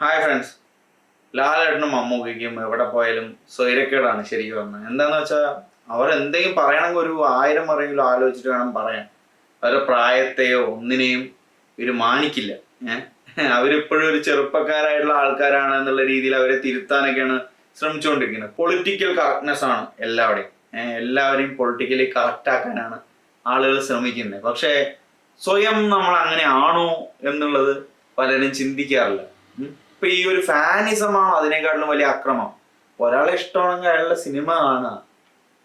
Hi friends ലാലേട്ടനും മമ്മൂക്കയ്ക്കും എവിടെ പോയാലും സ്വൈരക്കേടാണ് ശരിക്കും പറഞ്ഞത് എന്താന്ന് വെച്ചാൽ അവർ എന്തെങ്കിലും പറയണമെങ്കിൽ ഒരു ആയിരം പറയെങ്കിലും ആലോചിച്ചിട്ട് വേണം പറയാൻ. അവരുടെ പ്രായത്തെയോ ഒന്നിനെയും ഇവർ മാനിക്കില്ല. ഏഹ് അവരിപ്പോഴും ഒരു ചെറുപ്പക്കാരായിട്ടുള്ള ആൾക്കാരാണ് എന്നുള്ള രീതിയിൽ അവരെ തിരുത്താനൊക്കെയാണ് ശ്രമിച്ചുകൊണ്ടിരിക്കുന്നത്. പൊളിറ്റിക്കൽ കറക്റ്റ്നെസ് ആണ് എല്ലാവരുടെയും. എല്ലാവരെയും പൊളിറ്റിക്കലി കറക്റ്റ് ആക്കാനാണ് ആളുകൾ ശ്രമിക്കുന്നത്. പക്ഷേ സ്വയം നമ്മൾ അങ്ങനെ ആണോ എന്നുള്ളത് പലരും ചിന്തിക്കാറില്ല. ഇപ്പൊ ഈ ഒരു ഫാനിസമാണ് അതിനേക്കാട്ടിലും വലിയ അക്രമം. ഒരാളെ ഇഷ്ടമാണെങ്കിൽ അയാളുടെ സിനിമ കാണുക.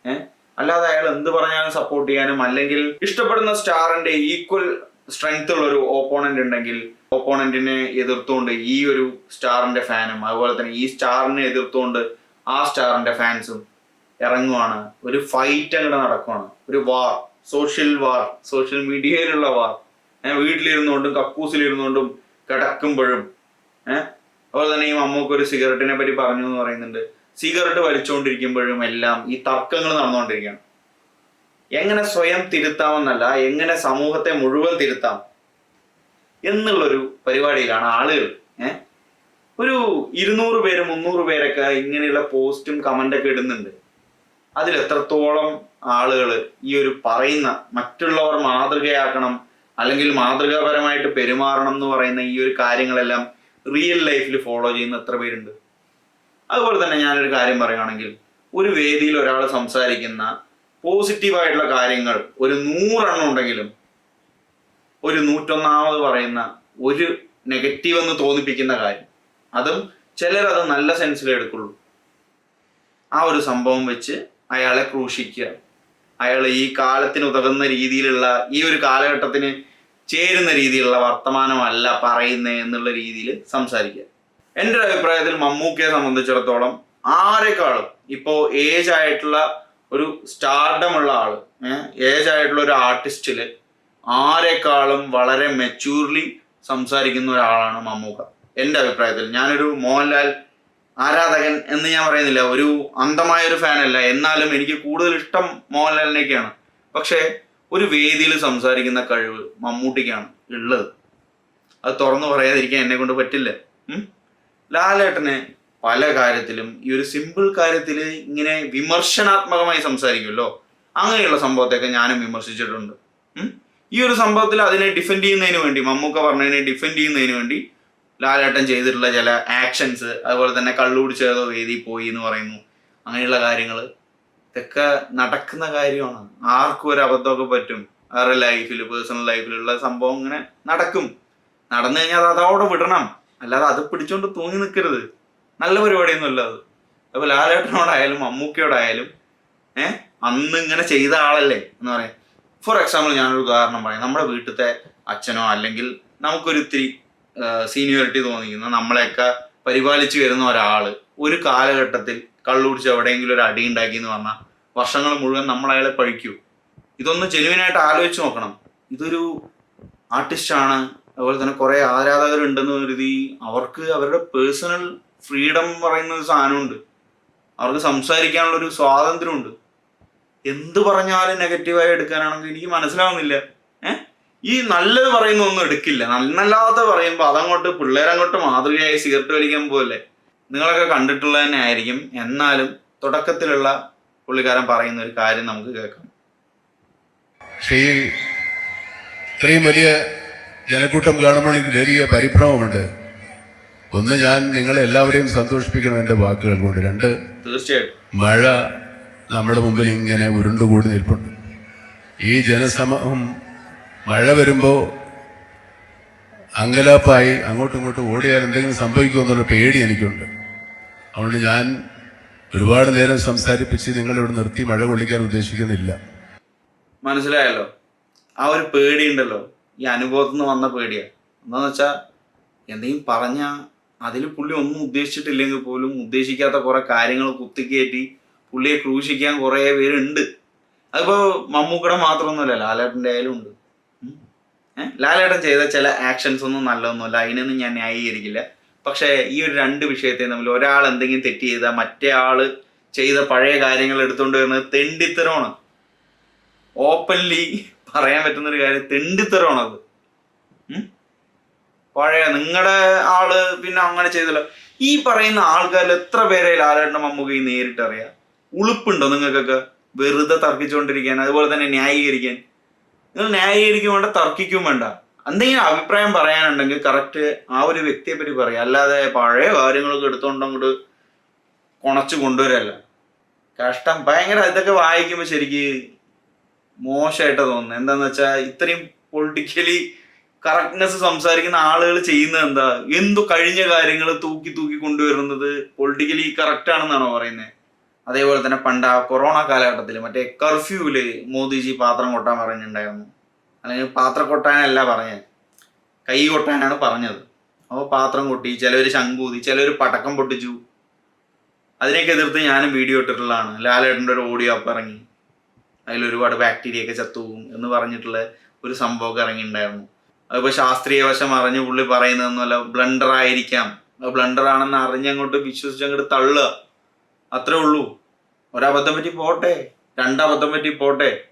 ഏഹ് അല്ലാതെ അയാൾ എന്ത് പറഞ്ഞാലും സപ്പോർട്ട് ചെയ്യാനും അല്ലെങ്കിൽ ഇഷ്ടപ്പെടുന്ന സ്റ്റാറിന്റെ ഈക്വൽ സ്ട്രെങ്ത് ഉള്ള ഒരു ഓപ്പോണന്റ് ഉണ്ടെങ്കിൽ ഓപ്പോണന്റിനെ എതിർത്തുകൊണ്ട് ഈ ഒരു സ്റ്റാറിന്റെ ഫാനും അതുപോലെ തന്നെ ഈ സ്റ്റാറിനെ എതിർത്തുകൊണ്ട് ആ സ്റ്റാറിന്റെ ഫാൻസും ഇറങ്ങുവാണ്. ഒരു ഫൈറ്റ് അങ്ങോട്ട് നടക്കുവാണ്. ഒരു വാർ സോഷ്യൽ വാർ സോഷ്യൽ മീഡിയയിലുള്ള വാർ ഏഹ് വീട്ടിലിരുന്നുകൊണ്ടും കക്കൂസിലിരുന്നുകൊണ്ടും കിടക്കുമ്പോഴും ഏഹ് അതുപോലെ തന്നെ ഈ മമ്മൂക്ക് ഒരു സിഗരറ്റിനെ പറ്റി പറഞ്ഞു എന്ന് പറയുന്നുണ്ട്. സിഗരറ്റ് വലിച്ചുകൊണ്ടിരിക്കുമ്പോഴും എല്ലാം ഈ തർക്കങ്ങൾ നടന്നുകൊണ്ടിരിക്കുകയാണ്. എങ്ങനെ സ്വയം തിരുത്താമെന്നല്ല എങ്ങനെ സമൂഹത്തെ മുഴുവൻ തിരുത്താം എന്നുള്ളൊരു പരിപാടിയിലാണ് ആളുകൾ. ഏഹ് ഒരു ഇരുന്നൂറ് പേര് മുന്നൂറ് പേരൊക്കെ ഇങ്ങനെയുള്ള പോസ്റ്റും കമന്റൊക്കെ ഇടുന്നുണ്ട്. അതിൽ എത്രത്തോളം ആളുകൾ ഈ ഒരു പറയുന്ന മറ്റുള്ളവർ മാതൃകയാക്കണം അല്ലെങ്കിൽ മാതൃകാപരമായിട്ട് പെരുമാറണം എന്ന് പറയുന്ന ഈ ഒരു കാര്യങ്ങളെല്ലാം റിയൽ ലൈഫിൽ ഫോളോ ചെയ്യുന്ന എത്ര പേരുണ്ട്? അതുപോലെ തന്നെ ഞാനൊരു കാര്യം പറയുകയാണെങ്കിൽ ഒരു വേദിയിൽ ഒരാൾ സംസാരിക്കുന്ന പോസിറ്റീവായിട്ടുള്ള കാര്യങ്ങൾ ഒരു നൂറെണ്ണം ഉണ്ടെങ്കിലും ഒരു നൂറ്റൊന്നാമത് പറയുന്ന ഒരു നെഗറ്റീവ് എന്ന് തോന്നിപ്പിക്കുന്ന കാര്യം അതും ചിലരത് നല്ല സെൻസിൽ എടുക്കുള്ളൂ. ആ ഒരു സംഭവം വെച്ച് അയാളെ ക്രൂശിക്കുക. അയാൾ ഈ കാലത്തിന് ഉതകുന്ന രീതിയിലുള്ള ഈ ഒരു കാലഘട്ടത്തിന് ചേരുന്ന രീതിയിലുള്ള വർത്തമാനമല്ല പറയുന്നത് എന്നുള്ള രീതിയിൽ സംസാരിക്കുക. എന്റെ ഒരു അഭിപ്രായത്തിൽ മമ്മൂക്കയെ സംബന്ധിച്ചിടത്തോളം ആരെക്കാളും ഇപ്പോൾ ഏജ് ആയിട്ടുള്ള ഒരു സ്റ്റാർഡമുള്ള ആൾ ഏജ് ആയിട്ടുള്ള ഒരു ആർട്ടിസ്റ്റിൽ ആരെക്കാളും വളരെ മെച്യൂർലി സംസാരിക്കുന്ന ഒരാളാണ് മമ്മൂക്ക. എന്റെ അഭിപ്രായത്തിൽ ഞാനൊരു മോഹൻലാൽ ആരാധകൻ എന്ന് ഞാൻ പറയുന്നില്ല ഒരു അന്ധമായ ഒരു ഫാനല്ല എന്നാലും എനിക്ക് കൂടുതൽ ഇഷ്ടം മോഹൻലാലിനെയൊക്കെയാണ്. പക്ഷേ ഒരു വേദിയിൽ സംസാരിക്കുന്ന കഴിവ് മമ്മൂട്ടിക്കാണ് ഉള്ളത്. അത് തുറന്നു പറയാതിരിക്കാൻ എന്നെ കൊണ്ട് പറ്റില്ല. ലാലേട്ടനെ പല കാര്യത്തിലും ഈ ഒരു സിമ്പിൾ കാര്യത്തിൽ ഇങ്ങനെ വിമർശനാത്മകമായി സംസാരിക്കുമല്ലോ. അങ്ങനെയുള്ള സംഭവത്തെയൊക്കെ ഞാനും വിമർശിച്ചിട്ടുണ്ട്. ഈ ഒരു സംഭവത്തിൽ അതിനെ ഡിഫെൻഡ് ചെയ്യുന്നതിന് വേണ്ടി മമ്മൂക്ക പറഞ്ഞതിനെ ഡിഫെൻഡ് ചെയ്യുന്നതിന് വേണ്ടി ലാലേട്ടൻ ചെയ്തിട്ടുള്ള ചില ആക്ഷൻസ് അതുപോലെ തന്നെ കള്ളുപിടിച്ചതോ വേദി പോയി എന്ന് പറയുന്നു. അങ്ങനെയുള്ള കാര്യങ്ങൾ ഇതൊക്കെ നടക്കുന്ന കാര്യമാണ്. ആർക്കും ഒരു അബദ്ധമൊക്കെ പറ്റും. അവരുടെ ലൈഫിൽ പേഴ്സണൽ ലൈഫിലുള്ള സംഭവം ഇങ്ങനെ നടക്കും. നടന്നു കഴിഞ്ഞാൽ അത് അതവിടെ വിടണം. അല്ലാതെ അത് പിടിച്ചോണ്ട് തൂങ്ങി നിൽക്കരുത് നല്ല പരിപാടിയൊന്നും അല്ല അത്. അപ്പോൾ ലാലേട്ടനോടായാലും മമ്മൂക്കയോടായാലും ഏഹ് അന്ന് ഇങ്ങനെ ചെയ്ത ആളല്ലേ എന്ന് പറയാം. ഫോർ എക്സാമ്പിൾ ഞാനൊരു ഉദാഹരണം പറയാം. നമ്മുടെ വീട്ടിലത്തെ അച്ഛനോ അല്ലെങ്കിൽ നമുക്കൊരു ഇത്തിരി സീനിയോറിറ്റി തോന്നിക്കുന്ന നമ്മളെയൊക്കെ പരിപാലിച്ചു വരുന്ന ഒരാൾ ഒരു കാലഘട്ടത്തിൽ കള്ളുപിടിച്ച് എവിടെയെങ്കിലും ഒരു അടി ഉണ്ടാക്കി എന്ന് പറഞ്ഞാൽ വർഷങ്ങൾ മുഴുവൻ നമ്മൾ അയാളെ പഴിക്കൂ. ഇതൊന്ന് ജെനുവിനായിട്ട് ആലോചിച്ച് നോക്കണം. ഇതൊരു ആർട്ടിസ്റ്റാണ് അതുപോലെ തന്നെ കുറെ ആരാധകരുണ്ടെന്ന് കരുതി അവർക്ക് അവരുടെ പേഴ്സണൽ ഫ്രീഡം പറയുന്ന ഒരു സാധനമുണ്ട്. അവർക്ക് സംസാരിക്കാനുള്ള ഒരു സ്വാതന്ത്ര്യമുണ്ട്. എന്ത് പറഞ്ഞാലും നെഗറ്റീവായി എടുക്കാനാണെങ്കിൽ എനിക്ക് മനസ്സിലാവുന്നില്ല. ഈ നല്ലത് പറയുന്ന ഒന്നും എടുക്കില്ല. നന്നല്ലാത്ത പറയുമ്പോൾ അതങ്ങോട്ട് പിള്ളേരങ്ങോട്ട് മാതൃകയായി സിഗരറ്റ് വലിക്കാൻ പോലെ നിങ്ങളൊക്കെ കണ്ടിട്ടുള്ളത് തന്നെ ആയിരിക്കും. എന്നാലും തുടക്കത്തിലുള്ള പുള്ളിക്കാരൻ പറയുന്ന ഒരു കാര്യം നമുക്ക് കേൾക്കാം. ശ്രീ ഇത്രയും വലിയ ജനക്കൂട്ടം കാണുമ്പോൾ എനിക്ക് വലിയ പരിഭ്രമമുണ്ട്. ഒന്ന് ഞാൻ നിങ്ങളെ എല്ലാവരെയും സന്തോഷിപ്പിക്കണം എന്റെ വാക്കുകൾ കൊണ്ട്. രണ്ട് തീർച്ചയായിട്ടും. മഴ നമ്മുടെ മുമ്പിൽ ഇങ്ങനെ ഉരുണ്ടുകൂടി നിൽപ്പുണ്ട്. ഈ ജനസമൂഹം മഴ വരുമ്പോ അങ്കലാപ്പായി അങ്ങോട്ടും ഇങ്ങോട്ടും ഓടിയാൽ എന്തെങ്കിലും സംഭവിക്കുമെന്നുള്ള പേടി എനിക്കുണ്ട്. അതുകൊണ്ട് ഞാൻ ഒരുപാട് നേരം സംസാരിപ്പിച്ച് നിങ്ങളിവിടെ നിർത്തി മഴ കൊള്ളിക്കാൻ ഉദ്ദേശിക്കുന്നില്ല. മനസ്സിലായല്ലോ? ആ ഒരു പേടി ഉണ്ടല്ലോ ഈ അനുഭവത്തിൽ നിന്ന് വന്ന പേടിയാ. എന്താന്ന് വെച്ചാൽ എന്തെങ്കിലും പറഞ്ഞ അതിൽ പുള്ളി ഒന്നും ഉദ്ദേശിച്ചിട്ടില്ലെങ്കിൽ പോലും ഉദ്ദേശിക്കാത്ത കുറെ കാര്യങ്ങൾ കുത്തിക്കയറ്റി പുള്ളിയെ ക്രൂശിക്കാൻ കുറെ പേരുണ്ട്. അതിപ്പോ മമ്മൂക്കട മാത്രമൊന്നുമല്ല ലാലേട്ടന്റെ ആയാലും ഉണ്ട്? ലാലേട്ടൻ ചെയ്ത ചില ആക്ഷൻസ് ഒന്നും നല്ലതൊന്നുമല്ല. അതിനൊന്നും ഞാൻ ന്യായീകരിക്കില്ല. പക്ഷേ ഈ ഒരു രണ്ട് വിഷയത്തെ തമ്മിൽ ഒരാൾ എന്തെങ്കിലും തെറ്റ് ചെയ്താൽ മറ്റേ ആൾ ചെയ്ത പഴയ കാര്യങ്ങൾ എടുത്തുകൊണ്ട് വരുന്നത് തെണ്ടിത്തരമാണ്. ഓപ്പൺലി പറയാൻ പറ്റുന്ന ഒരു കാര്യം തെണ്ടിത്തരമാണ് അത്. പഴയ നിങ്ങളുടെ ആൾ പിന്നെ അങ്ങനെ ചെയ്തല്ലോ. ഈ പറയുന്ന ആൾക്കാരിൽ എത്ര പേരെ ലാലേട്ടനും മമ്മൂക്കി നേരിട്ട് അറിയാം ഉളുപ്പുണ്ടോ നിങ്ങൾക്കൊക്കെ? വെറുതെ തർക്കിച്ചുകൊണ്ടിരിക്കാൻ അതുപോലെ തന്നെ ന്യായീകരിക്കാൻ. നിങ്ങൾ ന്യായീകരിക്കും വേണ്ട തർക്കിക്കും വേണ്ട. എന്തെങ്കിലും അഭിപ്രായം പറയാനുണ്ടെങ്കിൽ കറക്റ്റ് ആ ഒരു വ്യക്തിയെ പറ്റി പറയാം. അല്ലാതെ പഴയ കാര്യങ്ങളൊക്കെ എടുത്തോണ്ട് അങ്ങോട്ട് കുണച്ചു കൊണ്ടുവരല്ല. കഷ്ടം. ഭയങ്കര ഇതൊക്കെ വായിക്കുമ്പോൾ ശരിക്ക് മോശമായിട്ട് തോന്നുന്നത് എന്താന്ന് വെച്ചാൽ ഇത്രയും പൊളിറ്റിക്കലി കറക്റ്റ്നെസ് സംസാരിക്കുന്ന ആളുകൾ ചെയ്യുന്നത് എന്താ? എന്തു കഴിഞ്ഞ കാര്യങ്ങൾ തൂക്കി തൂക്കി കൊണ്ടുവരുന്നത് പൊളിറ്റിക്കലി കറക്റ്റ് ആണെന്നാണോ പറയുന്നത് അതേപോലെ തന്നെ പണ്ട് ആ കൊറോണ കാലഘട്ടത്തിൽ മറ്റേ കർഫ്യൂവിൽ മോദിജി പാത്രം കൊട്ടാൻ പറഞ്ഞിട്ടുണ്ടായിരുന്നു. അല്ലെങ്കിൽ പാത്രം കൊട്ടാനല്ല പറഞ്ഞത് കൈ കൊട്ടാനാണ് പറഞ്ഞത്. അപ്പോൾ പാത്രം കൊട്ടി ചിലവർ ശങ്കൂതി ചിലവർ പടക്കം പൊട്ടിച്ചു. അതിനെയൊക്കെ എതിർത്ത് ഞാനും വീഡിയോ ഇട്ടിട്ടുള്ളതാണ്. ലാലേട്ടന്റെ ഒരു ഓഡിയോ അപ്പം ഇറങ്ങി. അതിൽ ഒരുപാട് ബാക്ടീരിയ ഒക്കെ ചത്തുപോകും എന്ന് പറഞ്ഞിട്ടുള്ള ഒരു സംഭവമൊക്കെ ഇറങ്ങിയിട്ടുണ്ടായിരുന്നു. അതിപ്പോൾ ശാസ്ത്രീയ വശം അറിഞ്ഞ് പുള്ളി പറയുന്നതെന്നല്ല ബ്ലണ്ടർ ആയിരിക്കാം. ബ്ലണ്ടർ ആണെന്ന് അറിഞ്ഞങ്ങോട്ട് വിശ്വസിച്ചങ്ങോട്ട് തള്ളുക. അത്രേ ഉള്ളൂ. ഒരബദ്ധം പറ്റി പോട്ടെ. രണ്ടബദ്ധം പറ്റി പോട്ടെ.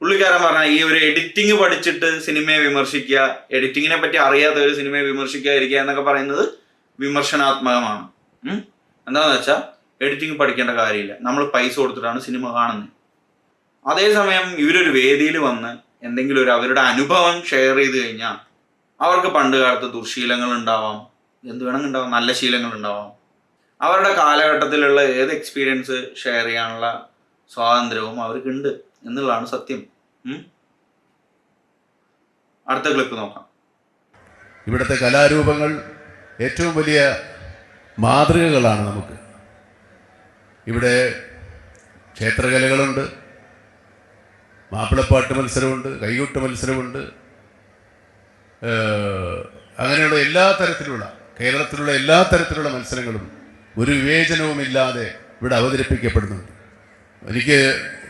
പുള്ളിക്കാരൻ പറഞ്ഞ ഈ ഒരു എഡിറ്റിംഗ് പഠിച്ചിട്ട് സിനിമയെ വിമർശിക്കുക എഡിറ്റിങ്ങിനെ പറ്റി അറിയാത്ത ഒരു സിനിമയെ വിമർശിക്കാതിരിക്കുക എന്നൊക്കെ പറയുന്നത് വിമർശനാത്മകമാണ്? എന്താണെന്ന് വെച്ചാൽ എഡിറ്റിംഗ് പഠിക്കേണ്ട കാര്യമില്ല. നമ്മൾ പൈസ കൊടുത്തിട്ടാണ് സിനിമ കാണുന്നത്. അതേസമയം ഇവരൊരു വേദിയിൽ വന്ന് എന്തെങ്കിലും ഒരു അവരുടെ അനുഭവം ഷെയർ ചെയ്ത് കഴിഞ്ഞാൽ അവർക്ക് പണ്ട് കാലത്ത് ദുർശീലങ്ങൾ ഉണ്ടാവാം. എന്ത് വേണമെങ്കിൽ ഉണ്ടാവാം നല്ല ശീലങ്ങൾ ഉണ്ടാവാം. അവരുടെ കാലഘട്ടത്തിലുള്ള ഏത് എക്സ്പീരിയൻസ് ഷെയർ ചെയ്യാനുള്ള സ്വാതന്ത്ര്യവും അവർക്കുണ്ട് എന്നുള്ളതാണ് സത്യം? അടുത്ത ക്ലിപ്പ് നോക്കാം. ഇവിടുത്തെ കലാരൂപങ്ങൾ ഏറ്റവും വലിയ മാതൃകകളാണ് നമുക്ക്. ഇവിടെ ക്ഷേത്രകലകളുണ്ട് മാപ്പിളപ്പാട്ട് മത്സരമുണ്ട് കൈകൊട്ട് മത്സരമുണ്ട്. അങ്ങനെയുള്ള എല്ലാ തരത്തിലുള്ള കേരളത്തിലുള്ള എല്ലാ തരത്തിലുള്ള മത്സരങ്ങളും ഒരു വിവേചനവുമില്ലാതെ ഇവിടെ അവതരിപ്പിക്കപ്പെടുന്നുണ്ട്. എനിക്ക്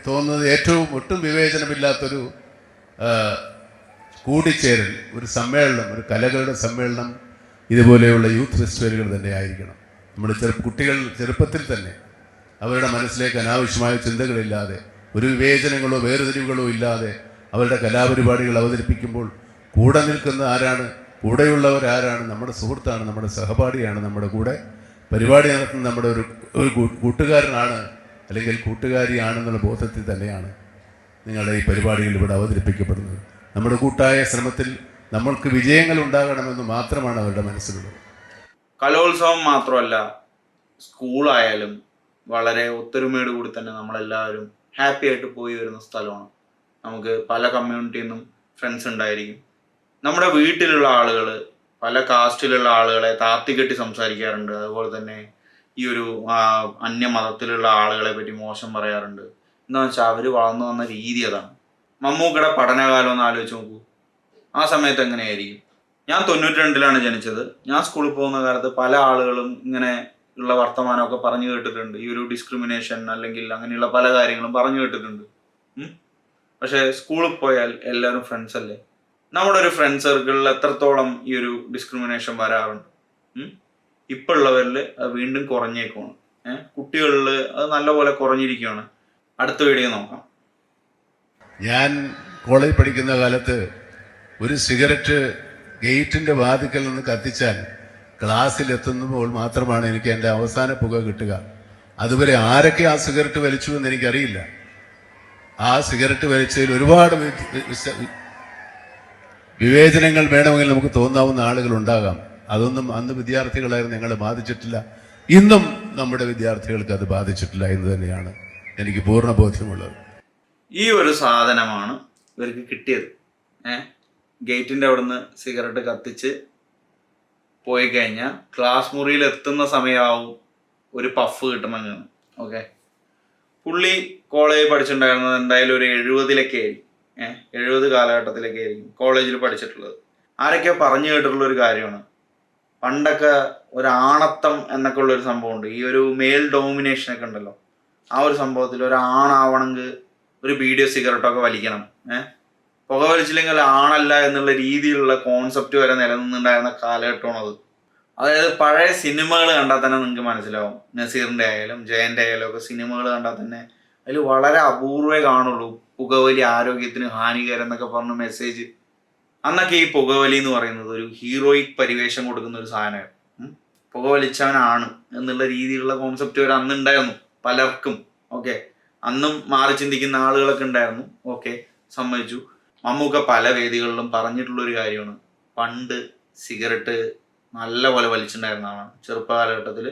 തോന്നുന്നത് ഏറ്റവും ഒട്ടും വിവേചനമില്ലാത്തൊരു കൂടിച്ചേരൽ ഒരു സമ്മേളനം ഒരു കലകളുടെ സമ്മേളനം ഇതുപോലെയുള്ള യൂത്ത് ഫെസ്റ്റിവലുകൾ തന്നെ ആയിരിക്കണം. നമ്മുടെ ചെറു കുട്ടികൾ ചെറുപ്പത്തിൽ തന്നെ അവരുടെ മനസ്സിലേക്ക് അനാവശ്യമായ ചിന്തകളില്ലാതെ ഒരു വിവേചനങ്ങളോ വേർതിരിവുകളോ ഇല്ലാതെ അവരുടെ കലാപരിപാടികൾ അവതരിപ്പിക്കുമ്പോൾ കൂടെ നിൽക്കുന്ന ആരാണ് കൂടെയുള്ളവർ ആരാണ് നമ്മുടെ സുഹൃത്താണ് നമ്മുടെ സഹപാഠിയാണ് നമ്മുടെ കൂടെ പരിപാടി നടത്തുന്ന നമ്മുടെ ഒരു ഒരു കൂട്ടുകാരനാണ് അല്ലെങ്കിൽ കൂട്ടുകാരിയാണെന്നുള്ള ബോധത്തിൽ തന്നെയാണ് നിങ്ങളുടെ ഈ പരിപാടികൾ ഇവിടെ അവതരിപ്പിക്കപ്പെടുന്നത്. നമ്മുടെ കൂട്ടായ ശ്രമത്തിൽ നമ്മൾക്ക് വിജയങ്ങൾ ഉണ്ടാകണമെന്ന് മാത്രമാണ് അവരുടെ മനസ്സിലുള്ളത്. കലോത്സവം മാത്രമല്ല സ്കൂളായാലും വളരെ ഒത്തൊരുമയോട് കൂടി തന്നെ നമ്മളെല്ലാവരും ഹാപ്പി ആയിട്ട് പോയി വരുന്ന സ്ഥലമാണ്. നമുക്ക് പല കമ്മ്യൂണിറ്റിയിൽ നിന്നും ഫ്രണ്ട്സ് ഉണ്ടായിരിക്കും. നമ്മുടെ വീട്ടിലുള്ള ആളുകൾ പല കാസ്റ്റിലുള്ള ആളുകളെ താത്തിക്കെട്ടി സംസാരിക്കാറുണ്ട്. അതുപോലെ തന്നെ ഈ ഒരു അന്യമതത്തിലുള്ള ആളുകളെ പറ്റി മോശം പറയാറുണ്ട്. എന്താ വെച്ചാൽ അവർ വളർന്നു വന്ന രീതി അതാണ്. മമ്മൂക്കയുടെ പഠനകാലം ഒന്ന് ആലോചിച്ച് നോക്കൂ. ആ സമയത്ത് എങ്ങനെയായിരിക്കും? ഞാൻ തൊണ്ണൂറ്റി രണ്ടിലാണ് ജനിച്ചത്. ഞാൻ സ്കൂളിൽ പോകുന്ന കാലത്ത് പല ആളുകളും ഇങ്ങനെ ഉള്ള വർത്തമാനമൊക്കെ പറഞ്ഞു കേട്ടിട്ടുണ്ട്. ഈ ഒരു ഡിസ്ക്രിമിനേഷൻ അല്ലെങ്കിൽ അങ്ങനെയുള്ള പല കാര്യങ്ങളും പറഞ്ഞു കേട്ടിട്ടുണ്ട്. പക്ഷേ സ്കൂളിൽ പോയാൽ എല്ലാവരും ഫ്രണ്ട്സ് അല്ലേ? നമ്മുടെ ഒരു ഫ്രണ്ട് സർക്കിളിൽ എത്രത്തോളം ഈ ഒരു ഡിസ്ക്രിമിനേഷൻ വരാറുണ്ട്? ഇപ്പൊ ഉള്ളവരിൽ അത് വീണ്ടും കുറഞ്ഞേക്കുവാണ്. ഏഹ് കുട്ടികളിൽ അത് നല്ലപോലെ കുറഞ്ഞിരിക്കുകയാണ് അടുത്ത വീഡിയോ നോക്കാം. ഞാൻ കോളേജിൽ പഠിക്കുന്ന കാലത്ത് ഒരു സിഗരറ്റ് ഗേറ്റിന്റെ വാതിക്കൽ നിന്ന് കത്തിച്ചാൽ ക്ലാസ്സിൽ എത്തുമ്പോൾ മാത്രമാണ് എനിക്ക് എന്റെ അവസാന പുക കിട്ടുക. അതുവരെ ആരൊക്കെ ആ സിഗരറ്റ് വലിച്ചു എന്ന് എനിക്കറിയില്ല. ആ സിഗരറ്റ് വലിച്ചതിൽ ഒരുപാട് വിവേചനങ്ങൾ വേണമെങ്കിൽ നമുക്ക് തോന്നാവുന്ന ആളുകൾ ഉണ്ടാകാം. അതൊന്നും അന്ന് വിദ്യാർത്ഥികളായിരുന്നു ഞങ്ങളെ ബാധിച്ചിട്ടില്ല. ഇന്നും നമ്മുടെ വിദ്യാർത്ഥികൾക്ക് അത് ബാധിച്ചിട്ടില്ല എന്ന് തന്നെയാണ് എനിക്ക് പൂർണ ബോധ്യമുള്ളത്. ഈ ഒരു സാധനമാണ് ഇവർക്ക് കിട്ടിയത്. ഏഹ് ഗേറ്റിന്റെ അവിടുന്ന് സിഗരറ്റ് കത്തിച്ച് പോയി കഴിഞ്ഞാൽ ക്ലാസ് മുറിയിൽ എത്തുന്ന സമയമാവും ഒരു പഫ് കിട്ടണമെങ്കിൽ ഓക്കെ? പുള്ളി കോളേജിൽ പഠിച്ചിട്ടുണ്ടായിരുന്നത് എന്തായാലും ഒരു എഴുപതിലൊക്കെ ആയിരിക്കും. ഏഹ് എഴുപത് കാലഘട്ടത്തിലൊക്കെ ആയിരിക്കും കോളേജിൽ പഠിച്ചിട്ടുള്ളത്. ആരൊക്കെ പറഞ്ഞു കേട്ടിട്ടുള്ള ഒരു കാര്യമാണ്. പണ്ടൊക്കെ ഒരു ആണത്തം എന്നൊക്കെ ഉള്ള ഒരു സംഭവമുണ്ട്. ഈ ഒരു മെയിൽ ഡോമിനേഷൻ ഒക്കെ ഉണ്ടല്ലോ. ആ ഒരു സംഭവത്തിൽ ഒരു ആണാവണമെങ്കിൽ ഒരു വീഡിയോ സിഗരറ്റൊക്കെ വലിക്കണം. ഏഹ് പുക വലിച്ചില്ലെങ്കിൽ ആണല്ല എന്നുള്ള രീതിയിലുള്ള കോൺസെപ്റ്റ് വരെ നിലനിന്നുണ്ടായിരുന്ന കാലഘട്ടമാണ് അത് അതായത് പഴയ സിനിമകൾ കണ്ടാൽ തന്നെ നിങ്ങൾക്ക് മനസ്സിലാവും. നസീറിന്റെ ആയാലും ജയന്റെ ആയാലും ഒക്കെ സിനിമകൾ കണ്ടാൽ തന്നെ അതിൽ വളരെ അപൂർവേ കാണുള്ളൂ. പുകവലി ആരോഗ്യത്തിന് ഹാനികരം എന്നൊക്കെ പറഞ്ഞ മെസ്സേജ് അന്നൊക്കെ ഈ പുകവലി എന്ന് പറയുന്നത് ഒരു ഹീറോയിക് പരിവേഷം കൊടുക്കുന്ന ഒരു സാധനമായിരുന്നു. പുകവലിച്ചവനാണ് എന്നുള്ള രീതിയിലുള്ള കോൺസെപ്റ്റ് വരെ അന്ന് ഉണ്ടായിരുന്നു പലർക്കും. ഓക്കെ അന്നും മാറി ചിന്തിക്കുന്ന ആളുകളൊക്കെ ഉണ്ടായിരുന്നു. ഓക്കെ സമ്മതിച്ചു. മമ്മൂക്ക പല വേദികളിലും പറഞ്ഞിട്ടുള്ള ഒരു കാര്യമാണ്. പണ്ട് സിഗരറ്റ് നല്ല പോലെ വലിച്ചിട്ടുണ്ടായിരുന്ന ആളാണ്. ചെറുപ്പകാലഘട്ടത്തിൽ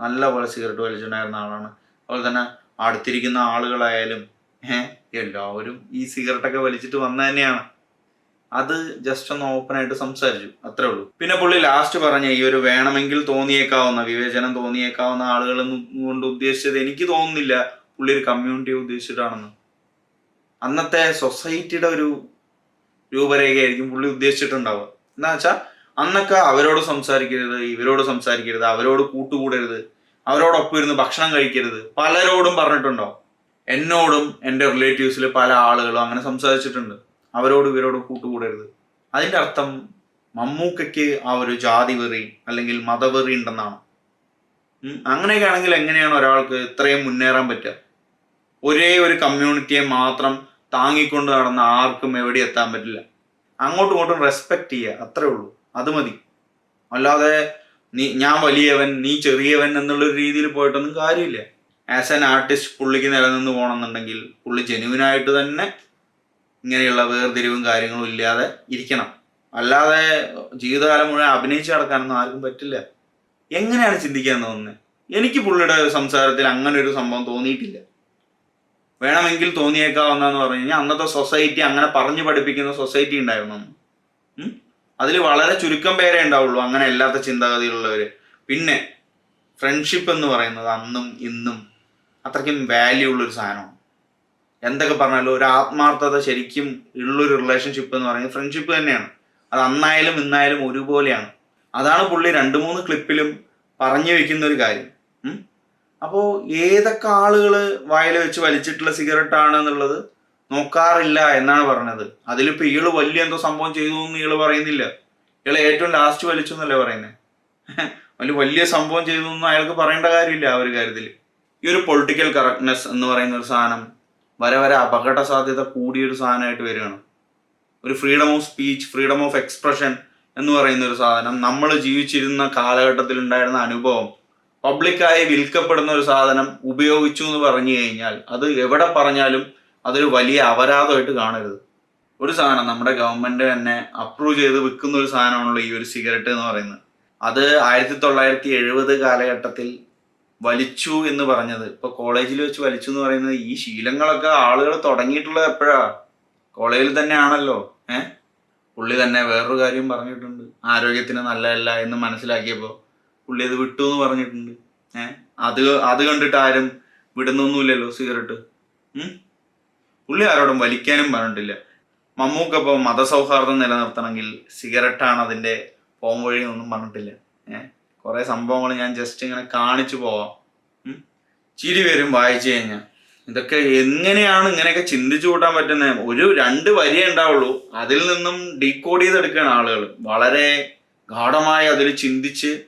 നല്ല പോലെ സിഗരറ്റ് വലിച്ചിട്ടുണ്ടായിരുന്ന ആളാണ്. അതുപോലെ തന്നെ അടുത്തിരിക്കുന്ന ആളുകളായാലും ഏഹ് എല്ലാവരും ഈ സിഗരറ്റൊക്കെ വലിച്ചിട്ട് വന്നു തന്നെയാണ് അത് ജസ്റ്റ് ഒന്ന് ഓപ്പൺ ആയിട്ട് സംസാരിച്ചു. അത്രേ ഉള്ളൂ. പിന്നെ പുള്ളി ലാസ്റ്റ് പറഞ്ഞ ഈ ഒരു വേണമെങ്കിൽ തോന്നിയേക്കാവുന്ന വിവേചനം തോന്നിയേക്കാവുന്ന ആളുകൾ കൊണ്ട് ഉദ്ദേശിച്ചത് എനിക്ക് തോന്നുന്നില്ല. പുള്ളി ഒരു കമ്മ്യൂണിറ്റി ഉദ്ദേശിച്ചിട്ടാണെന്ന്. അന്നത്തെ സൊസൈറ്റിയുടെ ഒരു രൂപരേഖയായിരിക്കും പുള്ളി ഉദ്ദേശിച്ചിട്ടുണ്ടാവുക. എന്താ വെച്ചാൽ അന്നൊക്കെ അവരോട് സംസാരിക്കരുത് ഇവരോട് സംസാരിക്കരുത് അവരോട് കൂട്ടുകൂടരുത് അവരോടൊപ്പം ഇരുന്ന് ഭക്ഷണം കഴിക്കരുത്. പലരോടും പറഞ്ഞിട്ടുണ്ടാവും. എന്നോടും എന്റെ റിലേറ്റീവ്സിൽ പല ആളുകളും അങ്ങനെ സംസാരിച്ചിട്ടുണ്ട്. അവരോട് ഇവരോട് കൂട്ടുകൂടരുത്. അതിന്റെ അർത്ഥം മമ്മൂക്കയ്ക്ക് ആ ഒരു ജാതി വെറി അല്ലെങ്കിൽ മതവെറി ഉണ്ടെന്നാണ്. അങ്ങനെയൊക്കെ ആണെങ്കിൽ എങ്ങനെയാണ് ഒരാൾക്ക് ഇത്രയും മുന്നേറാൻ പറ്റുക? ഒരേ ഒരു കമ്മ്യൂണിറ്റിയെ മാത്രം താങ്ങിക്കൊണ്ട് നടന്ന ആർക്കും എവിടെ എത്താൻ പറ്റില്ല. അങ്ങോട്ടും ഇങ്ങോട്ടും റെസ്പെക്ട് ചെയ്യുക അത്രേ ഉള്ളൂ. അത് മതി. അല്ലാതെ നീ ഞാൻ വലിയവൻ നീ ചെറിയവൻ എന്നുള്ളൊരു രീതിയിൽ പോയിട്ടൊന്നും കാര്യമില്ല. ആസ് ആൻ ആർട്ടിസ്റ്റ് പുള്ളിക്ക് നിലനിന്ന് പോകണമെന്നുണ്ടെങ്കിൽ പുള്ളി ജെനുവിനായിട്ട് തന്നെ ഇങ്ങനെയുള്ള വേർതിരിവും കാര്യങ്ങളും ഇല്ലാതെ ഇരിക്കണം. അല്ലാതെ ജീവിതകാലം മുഴുവൻ അഭിനയിച്ച് നടക്കാനൊന്നും ആർക്കും പറ്റില്ല. എങ്ങനെയാണ് ചിന്തിക്കാൻ തോന്നുന്നത് എനിക്ക് പുള്ളിയുടെ സംസാരത്തിൽ അങ്ങനെ ഒരു സംഭവം തോന്നിയിട്ടില്ല. വേണമെങ്കിൽ തോന്നിയേക്കാവുന്നതെന്ന് പറഞ്ഞു കഴിഞ്ഞാൽ അന്നത്തെ സൊസൈറ്റി അങ്ങനെ പറഞ്ഞു പഠിപ്പിക്കുന്ന സൊസൈറ്റി ഉണ്ടായിരുന്നു. അതിൽ വളരെ ചുരുക്കം പേരെ ഉണ്ടാവുള്ളൂ അങ്ങനെ അല്ലാത്ത ചിന്താഗതിയിലുള്ളവർ പിന്നെ ഫ്രണ്ട്ഷിപ്പ് എന്ന് പറയുന്നത് അന്നും ഇന്നും അത്രയ്ക്കും വാല്യൂ ഉള്ളൊരു സാധനമാണ്. എന്തൊക്കെ പറഞ്ഞാലും ഒരു ആത്മാർത്ഥത ശരിക്കും ഉള്ളൊരു റിലേഷൻഷിപ്പ് എന്ന് പറയുന്നത് ഫ്രണ്ട്ഷിപ്പ് തന്നെയാണ്. അത് അന്നായാലും ഇന്നായാലും ഒരുപോലെയാണ്. അതാണ് പുള്ളി രണ്ട് മൂന്ന് ക്ലിപ്പിലും പറഞ്ഞു വെക്കുന്ന ഒരു കാര്യം. അപ്പോൾ ഏതൊക്കെ ആളുകൾ വായിൽ വെച്ച് വലിച്ചിട്ടുള്ള സിഗരറ്റ് എന്നുള്ളത് നോക്കാറില്ല എന്നാണ് പറഞ്ഞത്. അതിലിപ്പോൾ ഇയാൾ വലിയ എന്തോ സംഭവം ചെയ്തു എന്ന് ഇയാൾ പറയുന്നില്ല. ഇയാൾ ഏറ്റവും ലാസ്റ്റ് വലിച്ചു എന്നല്ലേ പറയുന്നത് വലിയ വലിയ സംഭവം ചെയ്തു എന്ന് അയാൾക്ക് പറയേണ്ട കാര്യമില്ല ആ ഒരു കാര്യത്തിൽ ഈ ഒരു പൊളിറ്റിക്കൽ കറക്റ്റ്നെസ് എന്ന് പറയുന്ന ഒരു സാധനം വരെ വരെ അപകട സാധ്യത കൂടിയൊരു സാധനമായിട്ട് വരികയാണ്. ഒരു freedom of speech freedom of expression എന്ന് പറയുന്ന ഒരു സാധനം. നമ്മൾ ജീവിച്ചിരുന്ന കാലഘട്ടത്തിൽ ഉണ്ടായിരുന്ന അനുഭവം പബ്ലിക്കായി വിൽക്കപ്പെടുന്ന ഒരു സാധനം ഉപയോഗിച്ചു എന്ന് പറഞ്ഞു കഴിഞ്ഞാൽ അത് എവിടെ പറഞ്ഞാലും അതൊരു വലിയ അപരാധമായിട്ട് കാണരുത്. ഒരു സാധനം നമ്മുടെ ഗവൺമെന്റ് തന്നെ അപ്രൂവ് ചെയ്ത് വിൽക്കുന്ന ഒരു സാധനമാണല്ലോ ഈ ഒരു സിഗരറ്റ് എന്ന് പറയുന്നത്. അത് ആയിരത്തി തൊള്ളായിരത്തി എഴുപത് കാലഘട്ടത്തിൽ വലിച്ചു എന്ന് പറഞ്ഞത്. ഇപ്പൊ കോളേജിൽ വെച്ച് വലിച്ചു എന്ന് പറയുന്നത് ഈ ശീലങ്ങളൊക്കെ ആളുകൾ തുടങ്ങിയിട്ടുള്ളത് എപ്പോഴാ? കോളേജിൽ തന്നെയാണല്ലോ. ഏഹ് പുള്ളി തന്നെ വേറൊരു കാര്യം പറഞ്ഞിട്ടുണ്ട്. ആരോഗ്യത്തിന് നല്ലതല്ല എന്ന് മനസ്സിലാക്കിയപ്പോൾ പുള്ളി അത് വിട്ടു എന്ന് പറഞ്ഞിട്ടുണ്ട്. ഏഹ് അത് അത് കണ്ടിട്ട് ആരും വിടുന്നൊന്നുമില്ലല്ലോ സിഗരറ്റ്? പുള്ളി ആരോടും വലിക്കാനും പറഞ്ഞിട്ടില്ല. മമ്മൂക്കപ്പോൾ മതസൗഹാർദ്ദം നിലനിർത്തണമെങ്കിൽ സിഗരറ്റാണ് അതിന്റെ പോം വഴി ഒന്നും പറഞ്ഞിട്ടില്ല. ഏഹ് കുറേ സംഭവങ്ങൾ ഞാൻ ജസ്റ്റ് ഇങ്ങനെ കാണിച്ചു പോവാം? ചിരി വരും വായിച്ചു കഴിഞ്ഞാൽ ഇതൊക്കെ എങ്ങനെയാണ് ഇങ്ങനെയൊക്കെ ചിന്തിച്ചു കൂട്ടാൻ പറ്റുന്നത് ഒരു രണ്ട് വരിയേ ഉണ്ടാവുള്ളൂ. അതിൽ നിന്നും ഡീകോഡ് ചെയ്തെടുക്കുകയാണ് ആളുകൾ വളരെ ഗാഠമായി അതിൽ ചിന്തിച്ച്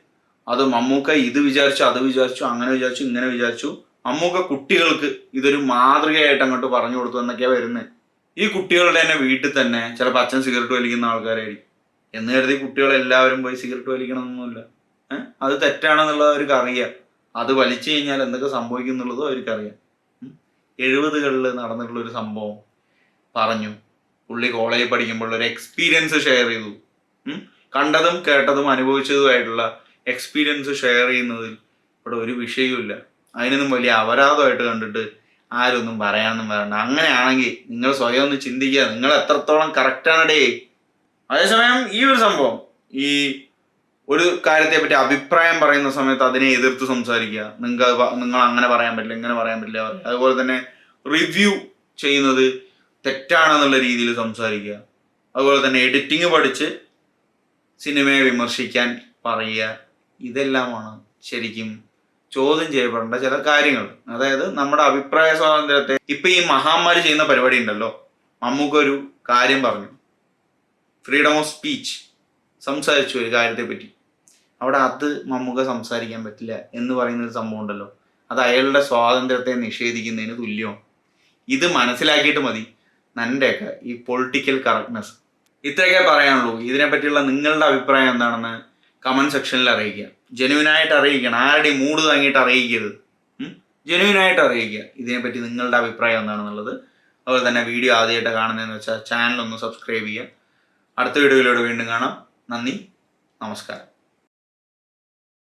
അത് മമ്മൂക്ക ഇത് വിചാരിച്ചു അത് വിചാരിച്ചു അങ്ങനെ വിചാരിച്ചു ഇങ്ങനെ വിചാരിച്ചു. മമ്മൂക്ക കുട്ടികൾക്ക് ഇതൊരു മാതൃകയായിട്ട് അങ്ങോട്ട് പറഞ്ഞു കൊടുത്തു എന്നൊക്കെയാ വരുന്നത് ഈ കുട്ടികളുടെ തന്നെ വീട്ടിൽ തന്നെ ചിലപ്പോൾ അച്ഛൻ സിഗരറ്റ് വലിക്കുന്ന ആൾക്കാരായിരിക്കും. എന്ന് കരുതി കുട്ടികളെല്ലാവരും പോയി സിഗരറ്റ് വലിക്കണമെന്നൊന്നുമില്ല അത് തെറ്റാണെന്നുള്ളത് അവർക്ക് അറിയാം അത് വലിച്ചു കഴിഞ്ഞാൽ എന്തൊക്കെ സംഭവിക്കും എന്നുള്ളതും അവർക്ക് അറിയാം എഴുപതുകളിൽ നടന്നിട്ടുള്ള ഒരു സംഭവം പറഞ്ഞു. പുള്ളി കോളേജിൽ പഠിക്കുമ്പോൾ ഒരു എക്സ്പീരിയൻസ് ഷെയർ ചെയ്തു. കണ്ടതും കേട്ടതും അനുഭവിച്ചതുമായിട്ടുള്ള എക്സ്പീരിയൻസ് ഷെയർ ചെയ്യുന്നതിൽ ഇവിടെ ഒരു വിഷയവുമില്ല. അതിനൊന്നും വലിയ അപരാധമായിട്ട് കണ്ടിട്ട് ആരൊന്നും പറയാനൊന്നും പറയണ്ട അങ്ങനെയാണെങ്കിൽ നിങ്ങൾ സ്വയം ഒന്ന് ചിന്തിക്കുക. നിങ്ങൾ എത്രത്തോളം കറക്റ്റാണ് ഡേ അതേസമയം ഈ ഒരു സംഭവം. ഈ ഒരു കാര്യത്തെ പറ്റി അഭിപ്രായം പറയുന്ന സമയത്ത് അതിനെ എതിർത്ത് സംസാരിക്കുക. നിങ്ങൾക്ക് നിങ്ങൾ അങ്ങനെ പറയാൻ പറ്റില്ല ഇങ്ങനെ പറയാൻ പറ്റില്ല. അതുപോലെ തന്നെ റിവ്യൂ ചെയ്യുന്നത് തെറ്റാണെന്നുള്ള രീതിയിൽ സംസാരിക്കുക. അതുപോലെ തന്നെ എഡിറ്റിംഗ് പഠിച്ച് സിനിമയെ വിമർശിക്കാൻ പറയുക. ഇതെല്ലാമാണ് ശരിക്കും ചോദ്യം ചെയ്യപ്പെടേണ്ട ചില കാര്യങ്ങൾ. അതായത് നമ്മുടെ അഭിപ്രായ സ്വാതന്ത്ര്യത്തെ ഇപ്പൊ ഈ മഹാമാരി ചെയ്യുന്ന പരിപാടി ഉണ്ടല്ലോ. മമ്മൂക്കൊരു കാര്യം പറഞ്ഞു. ഫ്രീഡം ഓഫ് സ്പീച്ച് സംസാരിച്ചു ഒരു കാര്യത്തെ പറ്റി അവിടെ അത് മമ്മൂക്ക സംസാരിക്കാൻ പറ്റില്ല എന്ന് പറയുന്ന ഒരു സംഭവം ഉണ്ടല്ലോ. അത് അയാളുടെ സ്വാതന്ത്ര്യത്തെ നിഷേധിക്കുന്നതിന് തുല്യമാണ് ഇത് മനസ്സിലാക്കിയിട്ട് മതി. നന്റെയൊക്കെ ഈ പൊളിറ്റിക്കൽ കറക്റ്റ്നെസ് ഇത്രയൊക്കെ പറയാനുള്ളൂ. ഇതിനെ പറ്റിയുള്ള നിങ്ങളുടെ അഭിപ്രായം എന്താണെന്ന് കമന്റ് സെക്ഷനിൽ അറിയിക്കുക. ജെനുവിനായിട്ട് അറിയിക്കണം. ആരുടെയും മൂഡ് താങ്ങിയിട്ട് അറിയിക്കരുത്. ജെനുവിനായിട്ട് അറിയിക്കുക. ഇതിനെപ്പറ്റി നിങ്ങളുടെ അഭിപ്രായം എന്താണെന്നുള്ളത്. അതുപോലെ തന്നെ വീഡിയോ ആദ്യമായിട്ട് കാണുന്നതെന്ന് വെച്ചാൽ ചാനൽ ഒന്ന് സബ്സ്ക്രൈബ് ചെയ്യുക. അടുത്ത വീഡിയോയിലൂടെ വീണ്ടും കാണാം. നന്ദി. നമസ്കാരം.